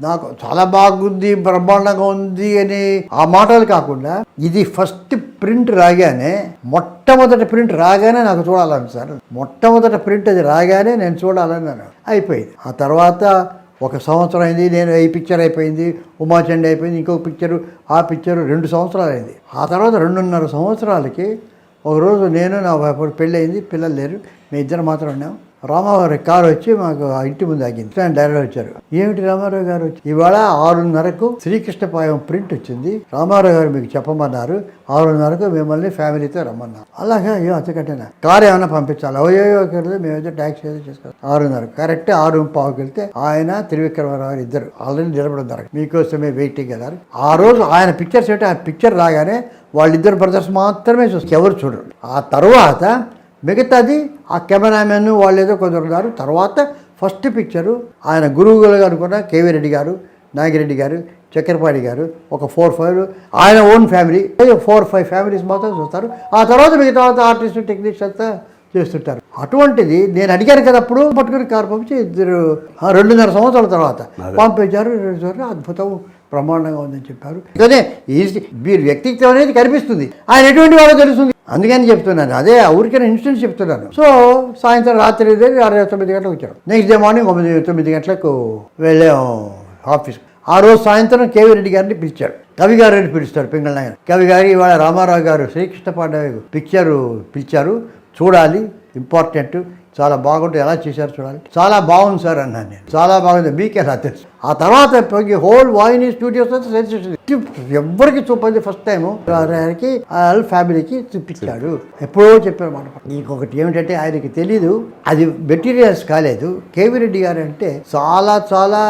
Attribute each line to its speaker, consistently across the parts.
Speaker 1: నాకు చాలా బాగుంది బ్రహ్మాండంగా ఉంది అని ఆ మాటలు కాకుండా ఇది ఫస్ట్ ప్రింట్ రాగానే మొట్టమొదటి ప్రింట్ రాగానే నాకు చూడాలని సార్. మొట్టమొదటి ప్రింట్ అది రాగానే నేను చూడాలని అయిపోయింది. ఆ తర్వాత ఒక సంవత్సరం అయింది నేను ఈ పిక్చర్ అయిపోయింది ఉమాచండి అయిపోయింది ఇంకొక పిక్చరు ఆ పిక్చరు రెండు సంవత్సరాలు అయింది. ఆ తర్వాత రెండున్నర సంవత్సరాలకి ఒకరోజు నేను నా వైపు పెళ్ళి అయింది పిల్లలు లేరు మేము ఇద్దరు మాత్రం ఉన్నాం. రామారావు కారు వచ్చి మాకు ఆ ఇంటి ముందు ఆగింది. ఆయన డైరెక్టర్ వచ్చారు. ఏమిటి రామారావు గారు వచ్చి? ఇవాళ ఆరున్నరకు శ్రీకృష్ణపాయం ప్రింట్ వచ్చింది. రామారావు గారు మీకు చెప్పమన్నారు. ఆరున్నరకు మిమ్మల్ని ఫ్యామిలీతో రమ్మన్నారు. అలాగే అయ్యో అంతకంటేనా కారు ఏమైనా పంపించాలి? అవయో కడితే మేమైతే ట్యాక్సీ ఏదో చేసుకోవాలి. ఆరున్నర కరెక్ట్ ఆరు పావుకి వెళ్తే ఆయన త్రివిక్రమరావు గారు ఇద్దరు ఆల్రెడీ నిలబడి ఉన్నారు. మీకోసమే వెయిటింగ్ కదా ఆ రోజు ఆయన పిక్చర్స్ ఏంటి ఆ పిక్చర్ రాగానే వాళ్ళిద్దరు బ్రదర్స్ మాత్రమే చూస్తారు. ఎవరు చూడరు. ఆ తర్వాత మిగతాది ఆ కెమెరామెన్ వాళ్ళు ఏదో కొందరు ఉన్నారు. తర్వాత ఫస్ట్ పిక్చరు ఆయన గురువు గారు కూడా కేవీ రెడ్డి గారు నాగిరెడ్డి గారు చక్కెరపాడి గారు ఒక ఫోర్ ఫైవ్ ఆయన own family. Four five families మాత్రం చూస్తారు. ఆ తర్వాత మిగతా ఆర్టిస్ట్ టెక్నీషియన్స్ అంతా చేస్తుంటారు. అటువంటిది నేను అడిగాను కదా అప్పుడు పట్టుకుని కారు పంపించి ఇద్దరు రెండున్నర సంవత్సరాల తర్వాత పంపించారు. అద్భుతం. ప్రమాణంగా ఉందని చెప్పారు. అదే ఈజీ మీరు వ్యక్తిత్వం అనేది కనిపిస్తుంది. ఆయన ఎటువంటి వాళ్ళు తెలుస్తుంది. అందుకని చెప్తున్నాను. అదే ఊరికైనా ఇన్స్టెంట్ చెప్తున్నాను. సో సాయంత్రం రాత్రి అరవై తొమ్మిది గంటలకు వచ్చాడు నెక్స్ట్ డే మార్నింగ్ తొమ్మిది తొమ్మిది గంటలకు వెళ్ళాం ఆఫీస్ ఆ రోజు సాయంత్రం కేవీ రెడ్డి గారిని పిలిచాడు కవి గారిని పిలుస్తారు పింగళ నాయన కవి గారి ఇవాళ రామారావు గారు శ్రీకృష్ణ పాండవ పిక్చరు పిలిచారు. చూడాలి ఇంపార్టెంట్ చాలా బాగుంటుంది. ఎలా చేశారు చూడాలి చాలా బాగుంది సార్ అన్నాను నేను. చాలా బాగుంది. మీకే ఎలా తెలుసు. ఆ తర్వాత హోల్ వాయిని స్టూడియోస్ అంతా సెన్సేషన్ ఎవ్వరికి చూపండి ఫస్ట్ టైం ఆయనకి వాళ్ళ ఫ్యామిలీకి చూపించాడు. ఎప్పుడో చెప్పారు మాట ఇంకొకటి ఏమిటంటే ఆయనకి తెలీదు. అది మెటీరియల్స్ కాలేదు. కేవీ రెడ్డి గారు అంటే చాలా చాలా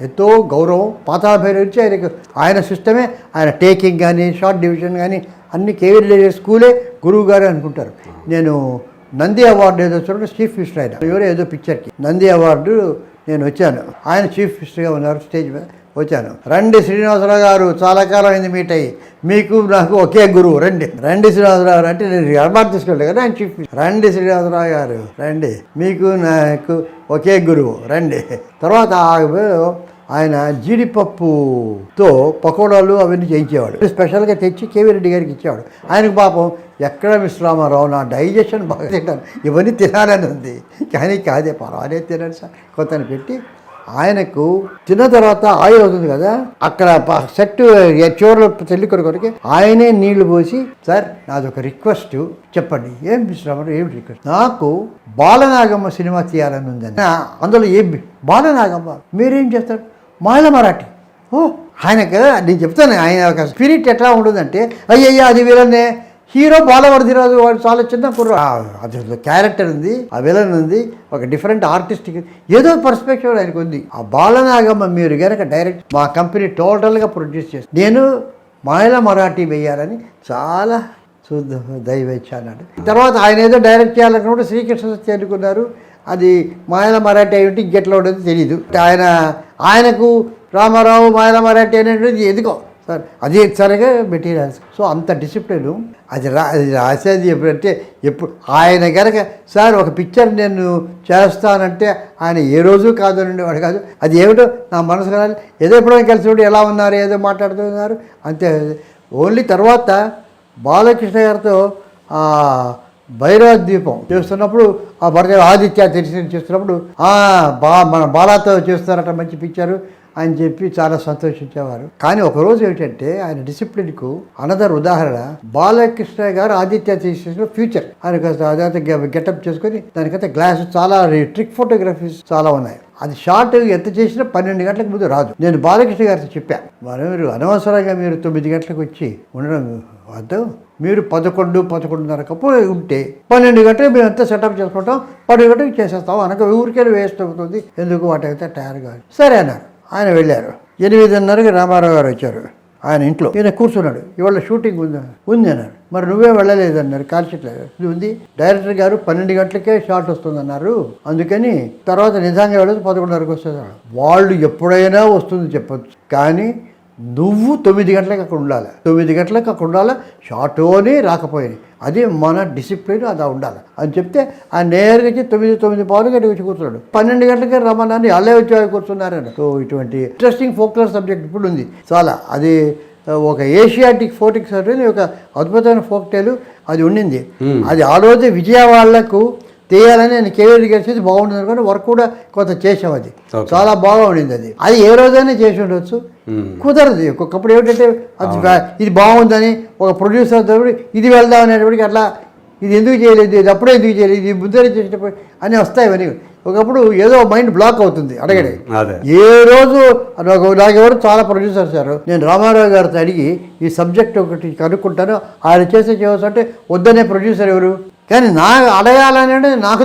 Speaker 1: ఎంతో గౌరవం. పాతాళ నుంచి ఆయనకు ఆయన సిస్టమే ఆయన టేకింగ్ కానీ షార్ట్ డివిజన్ కానీ అన్ని కేవీ రెడ్డి స్కూలే గురువు గారు అనుకుంటారు. నేను నంది అవార్డు ఏదో చూడండి చీఫ్ మినిస్టర్ ఆయన. ఎవరో ఏదో పిక్చర్కి నంది అవార్డు నేను వచ్చాను. ఆయన చీఫ్ మినిస్టర్గా ఉన్నారు స్టేజ్ మీద వచ్చాను. రండి శ్రీనివాసరావు గారు చాలా కాలం అయింది మీట్ అయ్యి. మీకు నాకు ఒకే గురువు రండి. రండి శ్రీనివాసరావు గారు అంటే నేను అవార్డు తీసుకోలేదు కదా ఆయన చీఫ్ మినిస్టర్. రండి శ్రీనివాసరావు గారు రండి. మీకు నాకు ఒకే గురువు రండి. తర్వాత ఆయన జీడిపప్పుతో పకోడాలు అవన్నీ చేయించేవాడు. స్పెషల్గా తెచ్చి కేవీ రెడ్డి గారికి ఇచ్చేవాడు. ఆయనకు పాపం ఎక్కడ విశ్రామారావు నా డైజెషన్ బాగా తింటాను ఇవన్నీ తినాలని ఉంది. కానీ కాదే పర్వాలేదు తినండి సార్. కొత్తని పెట్టి ఆయనకు తిన్న తర్వాత ఆయిల్ అవుతుంది కదా అక్కడ సెట్ చివరిలో చెల్లి కొడుకొరికి ఆయనే నీళ్ళు పోసి సార్ నాది ఒక రిక్వెస్ట్ చెప్పండి. ఏం విశ్రామారావు ఏం రిక్వెస్ట్? నాకు బాలనాగమ్మ సినిమా తీయాలని ఉందని. అందులో ఏం బాలనాగమ్మ మీరేం చేస్తారు? మహిళ మరాఠీ. ఓ కదా నేను చెప్తాను ఆయన ఒక స్పిరిట్ ఎట్లా ఉంటుందంటే అయ్యయ్యా అది వీళ్ళనే హీరో బాలవర్ధిరాజు వాడు చాలా చిన్న కుర్ర. అది క్యారెక్టర్ ఉంది ఆ విలన్ ఉంది ఒక డిఫరెంట్ ఆర్టిస్టిక్ ఏదో పర్స్పెక్టివ్ ఆయనకు ఉంది. ఆ బాలనాగమ్మ మీరు కనుక డైరెక్ట్ మా కంపెనీ టోటల్గా ప్రొడ్యూస్ చేసి నేను మాయల మరాఠీ వేయాలని చాలా చూద్దాం దయవేచ్ఛ తర్వాత ఆయన ఏదో డైరెక్ట్ చేయాలనుకుంటే శ్రీకృష్ణ సత్య అది మాయల మరాఠీ అయి ఉంటే ఇంకెట్లా ఉండదు తెలియదు ఆయన ఆయనకు రామారావు మాయల మరాఠీ అనేటువంటిది ఎందుకో? సార్ అది సరిగా మెటీరియల్స్. సో అంత డిసిప్లిన్. అది రా అది రాసేది ఎప్పుడంటే ఎప్పుడు ఆయన కనుక సార్ ఒక పిక్చర్ నేను చేస్తానంటే ఆయన ఏ రోజు కాదు వాడు కాదు. అది ఏమిటో నా మనసు కాదు ఏదో ఎప్పుడైనా కలిసి ఉంటే ఎలా ఉన్నారు ఏదో మాట్లాడుతున్నారు అంతే. ఓన్లీ తర్వాత బాలకృష్ణ గారితో ఆ ద్వీపం చేస్తున్నప్పుడు ఆ భరత ఆదిత్య తెలిసి చేస్తున్నప్పుడు ఆ బా మన బాలాతో చేస్తున్నారట మంచి పిక్చరు అని చెప్పి చాలా సంతోషించేవారు. కానీ ఒకరోజు ఏమిటంటే ఆయన డిసిప్లిన్కు అనదర్ ఉదాహరణ బాలకృష్ణ గారు ఆదిత్య తీసేసిన ఫ్యూచర్ ఆయన గెటప్ చేసుకొని దానికంతా గ్లాస్ చాలా ట్రిక్ ఫోటోగ్రఫీస్ చాలా ఉన్నాయి. అది షార్ట్ ఎంత చేసినా పన్నెండు గంటలకు ముందు రాదు. నేను బాలకృష్ణ గారితో చెప్పాను మరి మీరు అనవసరంగా మీరు తొమ్మిది గంటలకు వచ్చి ఉండడం వద్దు. మీరు పదకొండు పదకొండున్నరకప్పుడు ఉంటే పన్నెండు గంటలు మేము ఎంత సెటప్ చేసుకుంటాం? పన్నెండు గంటలకు చేసేస్తాం. అనగా ఊరికే వేస్ట్ అవుతుంది. ఎందుకు? వాటికైతే టైర్గా సరే అన్నారు. ఆయన వెళ్ళారు. ఎనిమిదిన్నరకి రామారావు గారు వచ్చారు. ఆయన ఇంట్లో. ఈయన కూర్చున్నాడు. ఇవాళ షూటింగ్ ఉంది ఉంది అన్నారు. మరి నువ్వే వెళ్ళలేదన్నారు కాల్చట్లేదు ఇది ఉంది. డైరెక్టర్ గారు పన్నెండు గంటలకే షాట్ వస్తుందన్నారు. అందుకని తర్వాత నిజంగా వెళ్ళదు పదకొండున్నరకు వస్తుంది వాళ్ళు ఎప్పుడైనా వస్తుంది చెప్పచ్చు. కానీ నువ్వు తొమ్మిది గంటలకు అక్కడ ఉండాలి. తొమ్మిది గంటలకు అక్కడ ఉండాలి షార్ట్లోనే రాకపోయింది. అది మన డిసిప్లిన్ అది ఉండాలి. అని చెప్తే ఆ నేరుగా వచ్చి తొమ్మిది తొమ్మిది పాలు గంటకి వచ్చి కూర్చున్నాడు. పన్నెండు గంటలకి రమ్మని అల్లే వచ్చి కూర్చున్నారని సో ఇటువంటి ఇంట్రెస్టింగ్ ఫోక్లర్ సబ్జెక్ట్ ఇప్పుడు ఉంది. చాలా అది ఒక ఏషియాటిక్ ఫోటిక్ సర్వే ఒక అద్భుతమైన ఫోక్ టైల్ అది ఉండింది. అది ఆ రోజే విజయవాడలకు తీయాలని నేను కెరీర్ గెలిచేది బాగుంటుంది అనుకుంటే వర్క్ కూడా కొంత చేసాం అది. చాలా బాగా ఉండింది అది. అది ఏ రోజైనా చేసి ఉండొచ్చు. కుదరదు. ఒక్కొక్కప్పుడు ఏమిటంటే అది ఇది బాగుందని ఒక ప్రొడ్యూసర్ దగ్గర ఇది వెళ్దాం అనేటప్పటికి అట్లా ఇది ఎందుకు చేయలేదు ఇది అప్పుడే ఎందుకు చేయలేదు ఇది ముందరే చేసేటప్పుడు అని వస్తాయి ఇవన్నీ. ఒకప్పుడు ఏదో మైండ్ బ్లాక్ అవుతుంది అడగడే. ఏ రోజు నాకు నాకెవరు చాలా ప్రొడ్యూసర్స్ సార్ నేను రామారావు గారితో అడిగి ఈ సబ్జెక్ట్ ఒకటి కనుక్కుంటాను. ఆయన చేసే చేయవచ్చు అంటే వద్దనే ప్రొడ్యూసర్ ఎవరు? కానీ నా అడగాలనే నాకు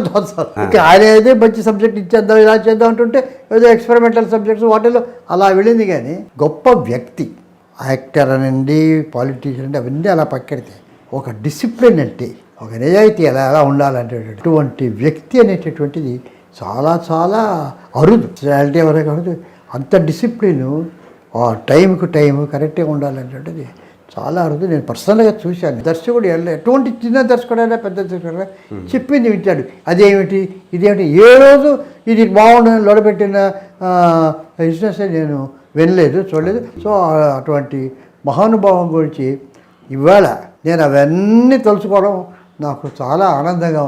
Speaker 1: ఇంకా ఆయన అయితే మంచి సబ్జెక్ట్ ఇచ్చేద్దాం ఇలా చేద్దాం అంటుంటే ఏదో ఎక్స్పెరిమెంటల్ సబ్జెక్ట్స్ వాటిలో అలా వెళ్ళింది కానీ గొప్ప వ్యక్తి యాక్టర్ అనండి పాలిటీషియన్ అంటే అవన్నీ అలా పక్కెడితే ఒక డిసిప్లిన్ అంటే ఒక నిజాయితీ ఎలా ఎలా ఉండాలంటే అటువంటి వ్యక్తి అనేటటువంటిది చాలా చాలా అరుదు. రియాలిటీ వరకు అరుదు? అంత డిసిప్లిన్ ఆ టైంకు టైం కరెక్ట్గా ఉండాలనేటువంటిది చాలా అరుదు నేను పర్సనల్గా చూశాను. దర్శకుడు ఎటువంటి చిన్న దర్శకుడైనా పెద్ద దర్శకుడైనా చెప్పింది వింటాడు. అదేమిటి? ఇదేమిటి? ఏ రోజు ఇది బాగుండని లోడబెట్టిన బిజినెస్ నేను వినలేదు చూడలేదు. సో అటువంటి మహానుభావం గురించి ఇవాళ నేను అవన్నీ తెలుసుకోవడం నాకు చాలా ఆనందంగా ఉంది.